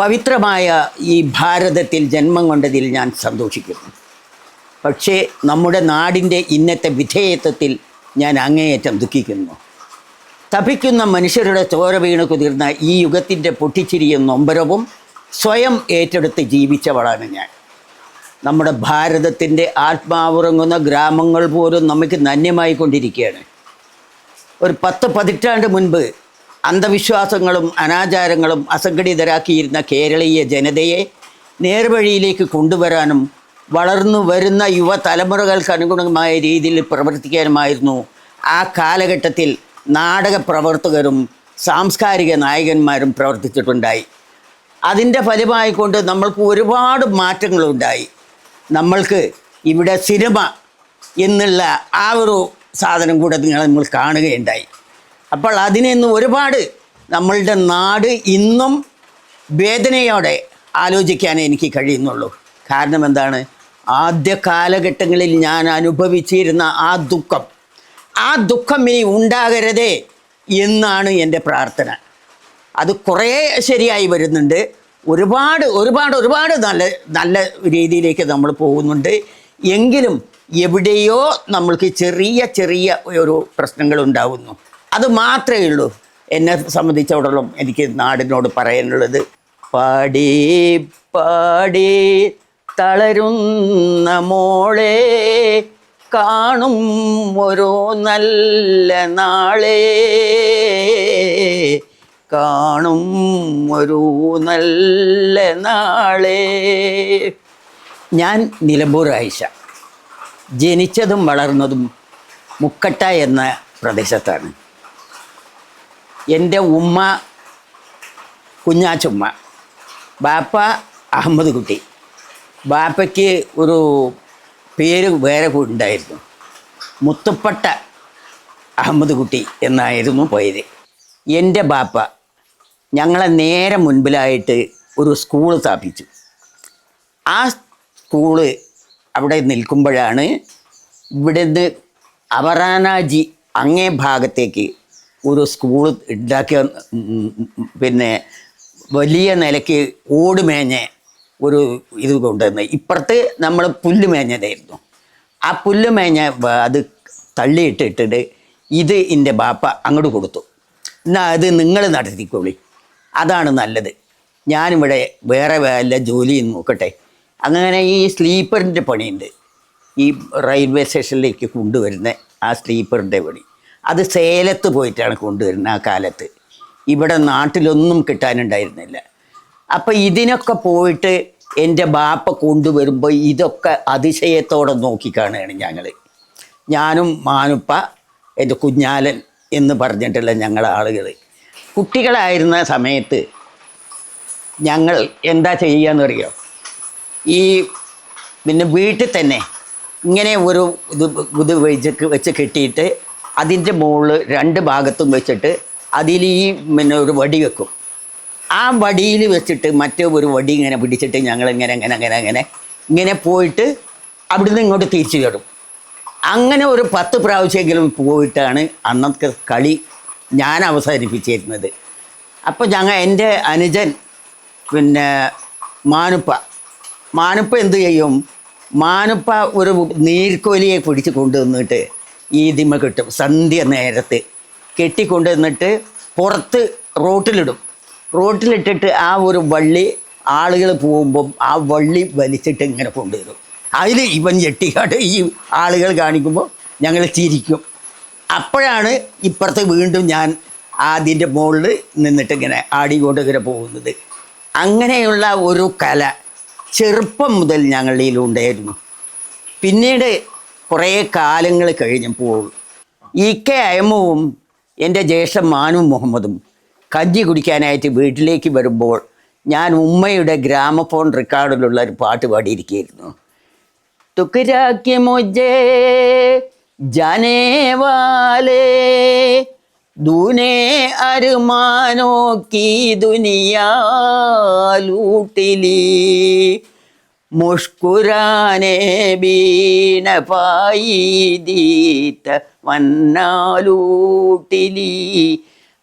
പവിത്രമായ ഈ ഭാരതത്തിൽ ജന്മം കൊണ്ടതിൽ ഞാൻ സന്തോഷിക്കുന്നു. പക്ഷേ നമ്മുടെ നാടിന്റെ ഇന്നത്തെ വിധേയത്വത്തിൽ ഞാൻ അങ്ങേയറ്റം ദുഃഖിക്കുന്നു. തപിക്കുന്ന മനുഷ്യരുടെ ചോര വീണ് കുതിർന്ന ഈ യുഗത്തിന്റെ പൊട്ടിച്ചിരിയും നൊമ്പരവും സ്വയം ഏറ്റെടുത്ത് ജീവിച്ചവളാണ് ഞാൻ. നമ്മുടെ ഭാരതത്തിന്റെ ആത്മാവുറങ്ങുന്ന ഗ്രാമങ്ങൾ പോലും നമുക്ക് നന്യമായി കൊണ്ടിരിക്കുകയാണ് ഒരു പത്ത് പതിറ്റാണ്ട് മുൻപ് അന്ധവിശ്വാസങ്ങളും അനാചാരങ്ങളും അസംഘടിതരാക്കിയിരുന്ന കേരളീയ ജനതയെ നേർവഴിയിലേക്ക് കൊണ്ടുവരാനും വളർന്നു വരുന്ന യുവതലമുറകൾക്ക് അനുഗുണമായ രീതിയിൽ പ്രവർത്തിക്കാനുമായിരുന്നു ആ കാലഘട്ടത്തിൽ നാടക പ്രവർത്തകരും സാംസ്കാരിക നായകന്മാരും പ്രവർത്തിച്ചിട്ടുണ്ടായി. അതിന്റെ ഫലമായിക്കൊണ്ട് നമ്മൾക്ക് ഒരുപാട് മാറ്റങ്ങളുണ്ടായി. നമ്മൾക്ക് ഇവിടെ സിനിമ എന്നുള്ള ആ ഒരു സാധനം കൂടെ നിങ്ങൾ നമ്മൾ കാണുകയുണ്ടായി. അപ്പോൾ അതിനെന്ന് ഒരുപാട് നമ്മളുടെ നാട് ഇന്നും വേദനയോടെ ആലോചിക്കാൻ എനിക്ക് കഴിയുന്നുള്ളൂ. കാരണം എന്താണ്? ആദ്യ കാലഘട്ടങ്ങളിൽ ഞാൻ അനുഭവിച്ചിരുന്ന ആ ദുഃഖം. ആ ദുഃഖം ഇനി ഉണ്ടാകരുതേ എന്നാണ് എന്റെ പ്രാർത്ഥന. അത് കുറേ ശരിയായി വരുന്നുണ്ട്. ഒരുപാട് ഒരുപാട് ഒരുപാട് നല്ല നല്ല രീതിയിലേക്ക് നമ്മൾ പോകുന്നുണ്ട്. എങ്കിലും എവിടെയോ നമ്മൾക്ക് ചെറിയ ചെറിയ ഒരു പ്രശ്നങ്ങൾ ഉണ്ടാവുന്നു. അത് മാത്രമേ ഉള്ളൂ. എന്നെ സംബന്ധിച്ചിടത്തോളം എനിക്ക് നാടിനോട് പറയാനുള്ളത് പാടി പാടി തളരുന്ന മോളെ കാണും ഓരോ നല്ല നാളെ. കാണും ഒരു നല്ല നാളെ. ഞാൻ നിലമ്പൂർ ആയിഷ. ജനിച്ചതും വളർന്നതും മുക്കട്ട എന്ന പ്രദേശത്താണ്. എന്റെ ഉമ്മ കുഞ്ഞാച്ചുമ്മ ബാപ്പ അഹമ്മദ് കുട്ടി. ബാപ്പയ്ക്ക് ഒരു പേര് വേറെ ഉണ്ടായിരുന്നു. മുത്തുപ്പട്ട അഹമ്മദ് കുട്ടി എന്നായിരുന്നു പേര്. എന്റെ ബാപ്പ ഞങ്ങളെ നേരെ മുൻപിലായിട്ട് ഒരു സ്കൂൾ സ്ഥാപിച്ചു. ആ സ്കൂൾ അവിടെ നിൽക്കുമ്പോഴാണ് ഇവിടുന്ന് അവറാനാജി അങ്ങേ ഭാഗത്തേക്ക് ഒരു സ്കൂൾ ഉണ്ടാക്കിയ പിന്നെ വലിയ നിലയ്ക്ക് ഓട് ഒരു ഇത് കൊണ്ടുവന്ന്. ഇപ്പുറത്ത് നമ്മൾ പുല്ല് മേഞ്ഞതായിരുന്നു. ആ പുല്ല് മേഞ്ഞ അത് തള്ളിയിട്ടിട്ടിട്ട് ഇത് എന്റെ ബാപ്പ അങ്ങോട്ട് കൊടുത്തു. എന്നാൽ അത് നിങ്ങൾ നടത്തിക്കോളി. അതാണ് നല്ലത്. ഞാനിവിടെ വേറെ വല്ല ജോലിയും നോക്കട്ടെ. അങ്ങനെ ഈ സ്ലീപ്പറിന്റെ പണിയുണ്ട്. ഈ റെയിൽവേ സ്റ്റേഷനിലേക്ക് കൊണ്ടുവരുന്ന ആ സ്ലീപ്പറിന്റെ പണി. അത് സേലത്ത് പോയിട്ടാണ് കൊണ്ടുവരുന്നത് ആ കാലത്ത്. ഇവിടെ നാട്ടിലൊന്നും കിട്ടാനുണ്ടായിരുന്നില്ല. അപ്പം ഇതിനൊക്കെ പോയിട്ട് എന്റെ ബാപ്പ കൊണ്ടുവരുമ്പോൾ ഇതൊക്കെ അതിശയത്തോടെ നോക്കിക്കാണുകയാണ് ഞങ്ങൾ ഞാനും മാനുപ്പ എന്റെ കുഞ്ഞാലൻ എന്ന് പറഞ്ഞിട്ടുള്ള ഞങ്ങളെ ആളുകൾ കുട്ടികളായിരുന്ന സമയത്ത് ഞങ്ങൾ എന്താ ചെയ്യാന്നറിയോ? ഈ പിന്നെ വീട്ടിൽ തന്നെ ഇങ്ങനെ ഒരു ഇത് ഇത് വെച്ച് വെച്ച് കെട്ടിയിട്ട് അതിന്റെ മുകളിൽ രണ്ട് ഭാഗത്തും വെച്ചിട്ട് അതിൽ ഈ പിന്നെ ഒരു വടി വെക്കും. ആ വടിയിൽ വെച്ചിട്ട് മറ്റേ ഒരു വടി ഇങ്ങനെ പിടിച്ചിട്ട് ഞങ്ങൾ ഇങ്ങനെ അങ്ങനെ അങ്ങനെ അങ്ങനെ ഇങ്ങനെ പോയിട്ട് അവിടുന്ന് ഇങ്ങോട്ട് തിരിച്ചു കയറും. അങ്ങനെ ഒരു പത്ത് പ്രാവശ്യമെങ്കിലും പോയിട്ടാണ് അന്നത്തെ കളി ഞാൻ അവസാനിപ്പിച്ചിരുന്നത്. അപ്പോൾ ഞങ്ങൾ എന്റെ അനുജൻ പിന്നെ മാനുപ്പ മാനുപ്പ എന്തു ചെയ്യും? മാനുപ്പ ഒരു നീർക്കോലിയെ പിടിച്ച് കൊണ്ടുവന്നിട്ട് ഈ ഇതിമ കിട്ടും. സന്ധ്യ നേരത്ത് കെട്ടിക്കൊണ്ടുവന്നിട്ട് പുറത്ത് റോട്ടിലിടും. റോട്ടിലിട്ടിട്ട് ആ ഒരു വള്ളി ആളുകൾ പോകുമ്പം ആ വള്ളി വലിച്ചിട്ട് ഇങ്ങനെ കൊണ്ടുവരും. അതിൽ ഇവൻ ഞെട്ടിക്കാട്ട് ഈ ആളുകൾ കാണിക്കുമ്പോൾ ഞങ്ങൾ ചിരിക്കും. അപ്പോഴാണ് ഇപ്പുറത്ത് വീണ്ടും ഞാൻ അതിന്റെ മുകളിൽ നിന്നിട്ട് ഇങ്ങനെ ആടിക്കൊണ്ട് ഇങ്ങനെ പോകുന്നത്. അങ്ങനെയുള്ള ഒരു കല ചെറുപ്പം മുതൽ ഞങ്ങളിൽ ഉണ്ടായിരുന്നു. പിന്നീട് കുറേ കാലങ്ങൾ കഴിഞ്ഞപ്പോൾ ഇ കെ അയമവും എന്റെ ജ്യേഷ്ഠ മാനു മുഹമ്മദും കഞ്ഞി കുടിക്കാനായിട്ട് വീട്ടിലേക്ക് വരുമ്പോൾ ഞാൻ ഉമ്മയുടെ ഗ്രാമഫോൺ റെക്കോർഡിലുള്ള ഒരു പാട്ട് പാടിയിരിക്കുകയായിരുന്നു. തുക്കിരാക്കി മൊജേ ജനേവാലേ ദൂനെ അരുമാനോക്കി ദുനിയാ മുഷ്കുരാനെ ദീത്ത വന്നാലൂട്ടിലി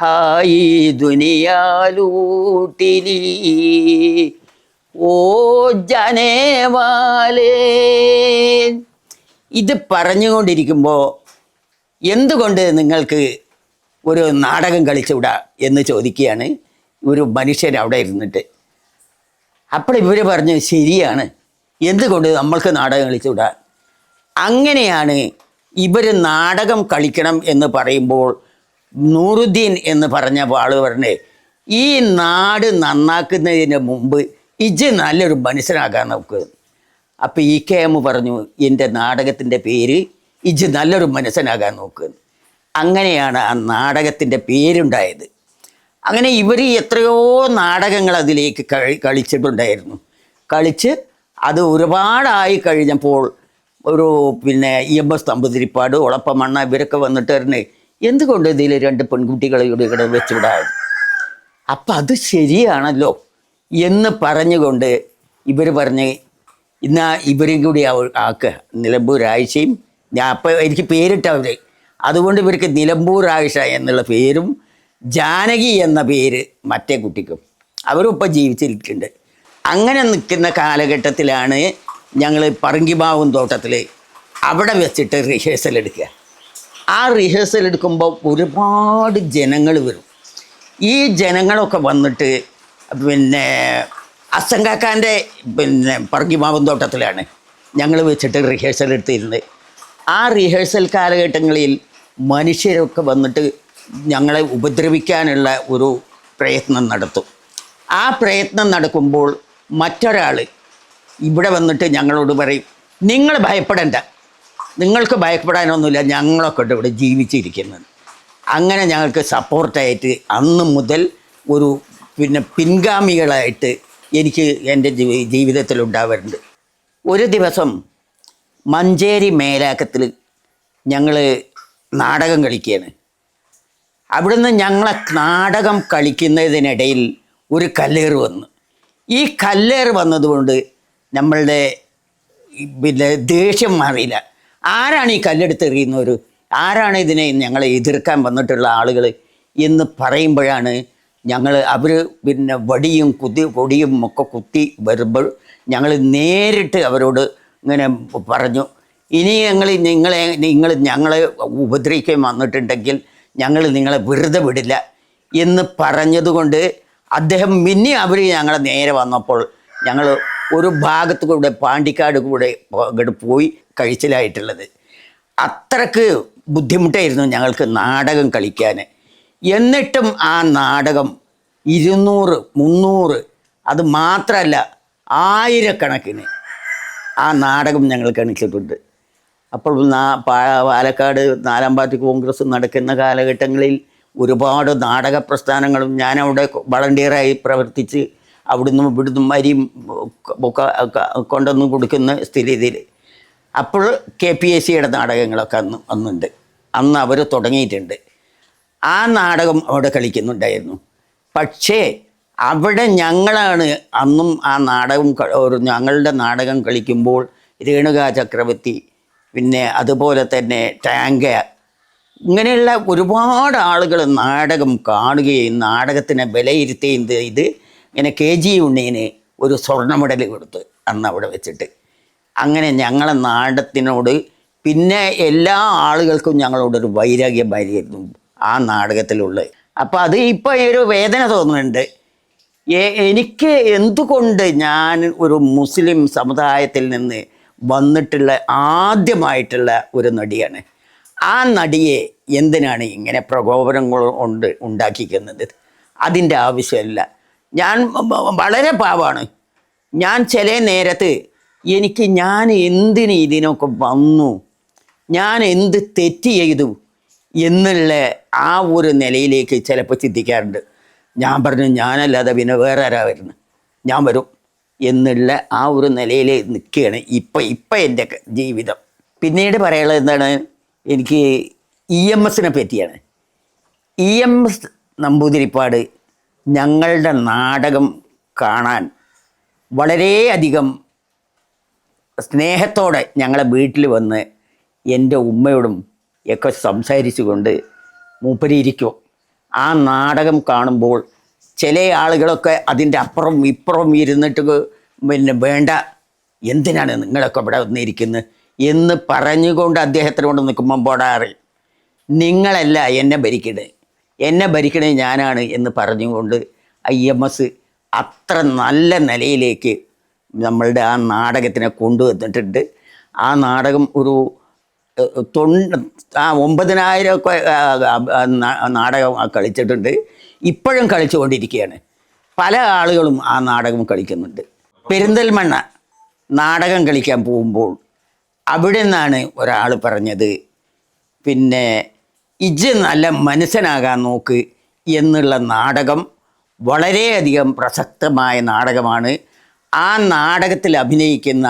ഹായി ദുനിയാലൂട്ടിലി. ഓ ജനേവാലേ ഇത് പറഞ്ഞുകൊണ്ടിരിക്കുമ്പോൾ എന്തുകൊണ്ട് നിങ്ങൾക്ക് ഒരു നാടകം കളിച്ചുവിടാ എന്ന് ചോദിക്കുകയാണ് ഒരു മനുഷ്യൻ അവിടെ ഇരുന്നിട്ട്. അപ്പോൾ ഇവർ പറഞ്ഞു ശരിയാണ്. എന്തുകൊണ്ട് നമ്മൾക്ക് നാടകം കളിച്ചുകൂടാ അങ്ങനെയാണ് ഇവർ നാടകം കളിക്കണം എന്ന് പറയുമ്പോൾ നൂറുദ്ദീൻ എന്ന് പറഞ്ഞ ആൾ പറഞ്ഞേ ഈ നാട് നന്നാക്കുന്നതിന് മുമ്പ് ഇജ് നല്ലൊരു മനുഷ്യനാകാൻ നോക്ക്. അപ്പം ഇ കെ എം പറഞ്ഞു എന്റെ നാടകത്തിന്റെ പേര് ഇജ് നല്ലൊരു മനുഷ്യനാകാൻ നോക്ക്. അങ്ങനെയാണ് ആ നാടകത്തിന്റെ പേരുണ്ടായത്. അങ്ങനെ ഇവർ എത്രയോ നാടകങ്ങൾ അതിലേക്ക് കഴി കളിച്ചിട്ടുണ്ടായിരുന്നു. കളിച്ച് അത് ഒരുപാടായി കഴിഞ്ഞപ്പോൾ ഒരു പിന്നെ E M S Namboodiripad Olappamanna ഇവരൊക്കെ വന്നിട്ട് തന്നെ എന്തുകൊണ്ട് ഇതിൽ രണ്ട് പെൺകുട്ടികളെ ഇവിടെ ഇവിടെ വെച്ചുവിടാതെ? അപ്പം അത് ശരിയാണല്ലോ എന്ന് പറഞ്ഞുകൊണ്ട് ഇവർ പറഞ്ഞ് ഇന്നാ ഇവരും കൂടി ആക്കുക നിലമ്പൂർ ആഴ്ചയും ഞാൻ അപ്പം എനിക്ക് പേരിട്ടവരെ. അതുകൊണ്ട് ഇവർക്ക് നിലമ്പൂർ ആഴ്ച എന്നുള്ള പേരും ജാനകി എന്ന പേര് മറ്റേ കുട്ടിക്കും. അവരും ഇപ്പം ജീവിച്ചിരിക്കുന്നുണ്ട്. അങ്ങനെ നിൽക്കുന്ന കാലഘട്ടത്തിലാണ് ഞങ്ങൾ പറങ്കിമാവും തോട്ടത്തിൽ അവിടെ വെച്ചിട്ട് റിഹേഴ്സൽ എടുക്കുക. ആ റിഹേഴ്സൽ എടുക്കുമ്പോൾ ഒരുപാട് ജനങ്ങൾ വരും. ഈ ജനങ്ങളൊക്കെ വന്നിട്ട് പിന്നെ അസങ്കാക്കാന്റെ പിന്നെ പറങ്കിമാവും തോട്ടത്തിലാണ് ഞങ്ങൾ വെച്ചിട്ട് റിഹേഴ്സൽ എടുത്തിരുന്നത്. ആ റിഹേഴ്സൽ കാലഘട്ടങ്ങളിൽ മനുഷ്യരൊക്കെ വന്നിട്ട് ഞങ്ങളെ ഉപദ്രവിക്കാനുള്ള ഒരു പ്രയത്നം നടത്തും. ആ പ്രയത്നം നടക്കുമ്പോൾ മറ്റൊരാൾ ഇവിടെ വന്നിട്ട് ഞങ്ങളോട് പറയും നിങ്ങൾ ഭയപ്പെടേണ്ട. നിങ്ങൾക്ക് ഭയപ്പെടാനൊന്നുമില്ല. ഞങ്ങളൊക്കെ ഉണ്ട് ഇവിടെ ജീവിച്ചിരിക്കുന്നത് അങ്ങനെ ഞങ്ങൾക്ക് സപ്പോർട്ടായിട്ട് അന്ന് മുതൽ ഒരു പിന്നെ പിൻഗാമികളായിട്ട് എനിക്ക് എന്റെ ജീവി- ജീവിതത്തിൽ ഉണ്ടാവാറുണ്ട്. ഒരു ദിവസം മഞ്ചേരി മേലാക്കത്തിൽ ഞങ്ങൾ നാടകം കളിക്കുകയാണ്. അവിടുന്ന് ഞങ്ങളെ നാടകം കളിക്കുന്നതിനിടയിൽ ഒരു കല്ലേറ് വന്നു. ഈ കല്ലേറ് വന്നതുകൊണ്ട് നമ്മളുടെ പിന്നെ ദേഷ്യം മാറിയില്ല. ആരാണ് ഈ കല്ലെടുത്ത് എറിയുന്നവർ? ആരാണ് ഇതിനെ ഞങ്ങളെ എതിർക്കാൻ വന്നിട്ടുള്ള ആളുകൾ എന്ന് പറയുമ്പോഴാണ് ഞങ്ങൾ അവർ പിന്നെ വടിയും കുത്തി കൊടിയും ഒക്കെ കുത്തി വരുമ്പോൾ ഞങ്ങൾ നേരിട്ട് അവരോട് ഇങ്ങനെ പറഞ്ഞു ഇനി ഞങ്ങൾ നിങ്ങളെ നിങ്ങൾ ഞങ്ങളെ ഉപദ്രവിക്കാൻ വന്നിട്ടുണ്ടെങ്കിൽ ഞങ്ങൾ നിങ്ങളെ വെറുതെ വിടില്ല എന്ന് പറഞ്ഞതുകൊണ്ട് അദ്ദേഹം മിന്നി അവർ ഞങ്ങളെ നേരെ വന്നപ്പോൾ ഞങ്ങൾ ഒരു ഭാഗത്ത് കൂടെ പാണ്ടിക്കാട് കൂടെ പോയി കഴിച്ചിലായിട്ടുള്ളത്. അത്രയ്ക്ക് ബുദ്ധിമുട്ടായിരുന്നു ഞങ്ങൾക്ക് നാടകം കളിക്കാൻ. എന്നിട്ടും ആ നാടകം ഇരുന്നൂറ് മുന്നൂറ് അത് മാത്രമല്ല ആയിരക്കണക്കിന് ആ നാടകം ഞങ്ങൾ കളിച്ചിട്ടുണ്ട് അപ്പോൾ നാ പാലക്കാട് നാലാം പാർട്ടി കോൺഗ്രസ് നടക്കുന്ന കാലഘട്ടങ്ങളിൽ ഒരുപാട് നാടക പ്രസ്ഥാനങ്ങളും ഞാനവിടെ വളണ്ടിയറായി പ്രവർത്തിച്ച് അവിടുന്ന് ഇവിടുന്ന് മരിയും കൊണ്ടുവന്ന് കൊടുക്കുന്ന സ്ഥിതിയിൽ. അപ്പോൾ കെ പി എസ് സിയുടെ നാടകങ്ങളൊക്കെ അന്ന് അന്നുണ്ട്. അന്ന് അവർ തുടങ്ങിയിട്ടുണ്ട്. ആ നാടകം അവിടെ കളിക്കുന്നുണ്ടായിരുന്നു. പക്ഷേ അവിടെ ഞങ്ങളാണ് അന്നും ആ നാടകം ഒരു ഞങ്ങളുടെ നാടകം കളിക്കുമ്പോൾ രേണുക ചക്രവർത്തി പിന്നെ അതുപോലെ തന്നെ ടാങ്ക ഇങ്ങനെയുള്ള ഒരുപാട് ആളുകൾ നാടകം കാണുകയും നാടകത്തിനെ വിലയിരുത്തുകയും ചെയ്ത് ഇങ്ങനെ കെ ജി ഉണ്ണീന് ഒരു സ്വർണ മെഡൽ കൊടുത്ത് അന്ന് അവിടെ വെച്ചിട്ട്. അങ്ങനെ ഞങ്ങളെ നാടകത്തിനോട് പിന്നെ എല്ലാ ആളുകൾക്കും ഞങ്ങളോടൊരു വൈരാഗ്യമായിരുന്നു ആ നാടകത്തിലുള്ളത്. അപ്പോൾ അത് ഇപ്പോൾ ഒരു വേദന തോന്നുന്നുണ്ട്. എനിക്ക് എന്തുകൊണ്ട് ഞാൻ ഒരു മുസ്ലിം സമുദായത്തിൽ നിന്ന് വന്നിട്ടുള്ള ആദ്യമായിട്ടുള്ള ഒരു നടിയാണ്. ആ നടിയെ എന്തിനാണ് ഇങ്ങനെ പ്രകോപനങ്ങൾ കൊണ്ട് ഉണ്ടാക്കിക്കുന്നത്? അതിന്റെ ആവശ്യമില്ല. ഞാൻ വളരെ പാവാണ്. ഞാൻ ചില നേരത്ത് എനിക്ക് ഞാൻ എന്തിന് ഇതിനൊക്കെ വന്നു? ഞാൻ എന്ത് തെറ്റ് ചെയ്തു? എന്നുള്ള ആ ഒരു നിലയിലേക്ക് ചിലപ്പോൾ ചിന്തിക്കാറുണ്ട്. ഞാൻ പറഞ്ഞു ഞാനല്ലാതെ പിന്നെ വേറെ ആരാ വരുന്നത്? ഞാൻ വരും. എന്നുള്ള ആ ഒരു നിലയിൽ നിൽക്കുകയാണ് ഇപ്പം ഇപ്പം എന്റെ ജീവിതം. പിന്നീട് പറയാനുള്ളത് എന്താണ്? എനിക്ക് ഇ എം എസിനെ പറ്റിയാണ്. ഇ എം എസ് നമ്പൂതിരിപ്പാട് ഞങ്ങളുടെ നാടകം കാണാൻ വളരെയധികം സ്നേഹത്തോടെ ഞങ്ങളെ വീട്ടിൽ വന്ന് എന്റെ ഉമ്മയോടും ഒക്കെ സംസാരിച്ചുകൊണ്ട് മൂപ്പരിയിരിക്കും ആ നാടകം കാണുമ്പോൾ ചില ആളുകളൊക്കെ അതിന്റെ അപ്പുറം ഇപ്പുറം ഇരുന്നിട്ട് പിന്നെ വേണ്ട എന്തിനാണ് നിങ്ങളൊക്കെ ഇവിടെ വന്നിരിക്കുന്നത് എന്ന് പറഞ്ഞുകൊണ്ട് അദ്ദേഹത്തിനോട് നിൽക്കുമ്പോൾ പോടാറ്. നിങ്ങളല്ല എന്നെ ഭരിക്കണേ. എന്നെ ഭരിക്കണേ ഞാനാണ് എന്ന് പറഞ്ഞുകൊണ്ട് ഐ എം എസ് അത്ര നല്ല നിലയിലേക്ക് നമ്മളുടെ ആ നാടകത്തിനെ കൊണ്ടുവന്നിട്ടുണ്ട്. ആ നാടകം ഒരു തൊണ്ട ആ ഒമ്പതിനായിരം ഒക്കെ ആ, ആ, ആ, നാ- നാടകം കളിച്ചിട്ടുണ്ട്. ഇപ്പോഴും കളിച്ചുകൊണ്ടിരിക്കുകയാണ്. പല ആളുകളും ആ നാടകം കളിക്കുന്നുണ്ട്. പെരിന്തൽമണ്ണ നാടകം കളിക്കാൻ പോകുമ്പോൾ അവിടെ നിന്നാണ് ഒരാൾ പറഞ്ഞത്. പിന്നെ ഇജ് നല്ല മനുഷ്യനാകാൻ നോക്ക് എന്നുള്ള നാടകം വളരെയധികം പ്രസക്തമായ നാടകമാണ്. ആ നാടകത്തിൽ അഭിനയിക്കുന്ന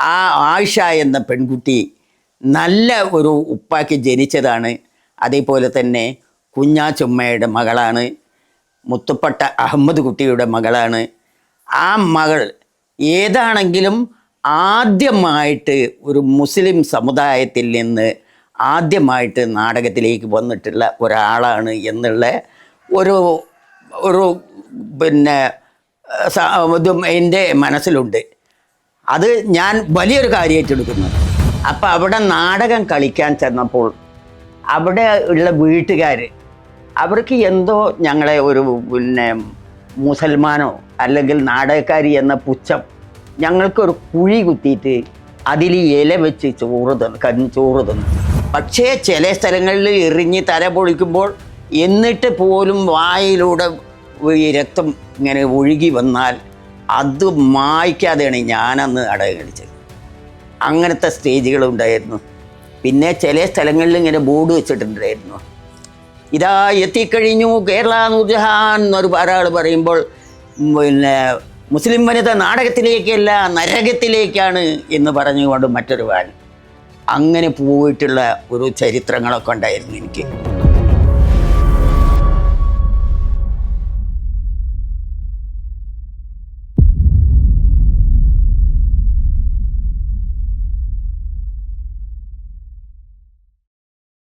ആ ആയിഷ എന്ന പെൺകുട്ടി നല്ല ഒരു ഉപ്പാക്കി ജനിച്ചതാണ്. അതേപോലെ തന്നെ കുഞ്ഞാച്ചുമ്മയുടെ മകളാണ്. മുത്തുപ്പട്ട അഹമ്മദ് കുട്ടിയുടെ മകളാണ്. ആ മകൾ ഏതാണെങ്കിലും ആദ്യമായിട്ട് ഒരു മുസ്ലിം സമുദായത്തിൽ നിന്ന് ആദ്യമായിട്ട് നാടകത്തിലേക്ക് വന്നിട്ടുള്ള ഒരാളാണ് എന്നുള്ള ഒരു ഒരു പിന്നെ ഇതും എന്റെ മനസ്സിലുണ്ട്. അത് ഞാൻ വലിയൊരു കാര്യമായിട്ട് എടുക്കുന്നു. അപ്പം അവിടെ നാടകം കളിക്കാൻ ചെന്നപ്പോൾ അവിടെ ഉള്ള വീട്ടുകാർ അവർക്ക് എന്തോ ഞങ്ങളെ ഒരു പിന്നെ മുസൽമാനോ അല്ലെങ്കിൽ നാടകക്കാരി എന്ന പുച്ഛം ഞങ്ങൾക്കൊരു കുഴി കുത്തിയിട്ട് അതിൽ ഇല വെച്ച് ചോറ് തന്നു കഞ്ഞി ചോറ് തന്നു. പക്ഷേ ചില സ്ഥലങ്ങളിൽ എറിഞ്ഞ് തല പൊളിക്കുമ്പോൾ എന്നിട്ട് പോലും വായിലൂടെ ഈ രക്തം ഇങ്ങനെ ഒഴുകി വന്നാൽ അത് മായ്ക്കാതെയാണ് ഞാനന്ന് അടകം കളിച്ചത്. അങ്ങനത്തെ സ്റ്റേജുകളുണ്ടായിരുന്നു പിന്നെ ചില സ്ഥലങ്ങളിൽ ഇങ്ങനെ ബോർഡ് വെച്ചിട്ടുണ്ടായിരുന്നു. ഇതാ എത്തിക്കഴിഞ്ഞു കേരള നൂർജഹാൻ എന്നൊരു ഒരാൾ പറയുമ്പോൾ പിന്നെ മുസ്ലിം വനിത നാടകത്തിലേക്കല്ല നരകത്തിലേക്കാണ് എന്ന് പറഞ്ഞുകൊണ്ട് മറ്റൊരു വാൻ. അങ്ങനെ പോയിട്ടുള്ള ഒരു ചരിത്രങ്ങളൊക്കെ ഉണ്ടായിരുന്നു എനിക്ക്.